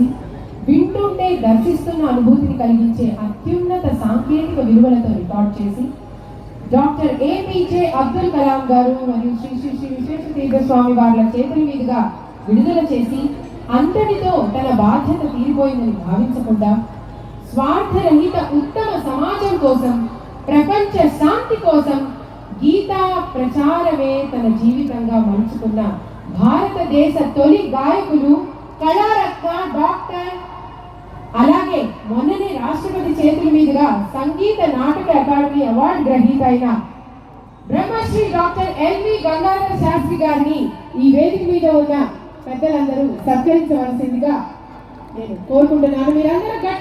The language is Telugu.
చూస్తుంటే దర్శిస్తున్న అనుభూతిని కలిగించే అత్యున్నత సాంకేతిక విలువలతో రికార్డ్ చేసి డాక్టర్ ఏపీజే అబ్దుల్ కలాం గారు మరియు శ్రీ శ్రీ శ్రీ విశ్వేశ్వర స్వామి వార్ల చేతుల మీదుగా విడుదల చేసి అంతటితో తన బాధ్యత తీరిపోయిందని భావించకుండా స్వార్థరహిత ఉత్తమ సమాజం కోసం ప్రపంచ శాంతి కోసం గీతా ప్రచారమే తన జీవితంగా మలుచుకున్న భారతదేశ తొలి గాయకులు కళారత్న డాక్టర్. అలాగే మొన్ననే రాష్ట్రపతి చేతుల మీదుగా సంగీత నాటక అకాడమీ అవార్డు గ్రహీత అయిన Brahmasri doctor L V Gangadhara Sastri గారిని ఈ వేదిక మీద ఉన్న పెద్దలందరూ సత్కరించవలసిందిగా నేను కోరుకుంటున్నాను. మీరందరూ గట్టిగా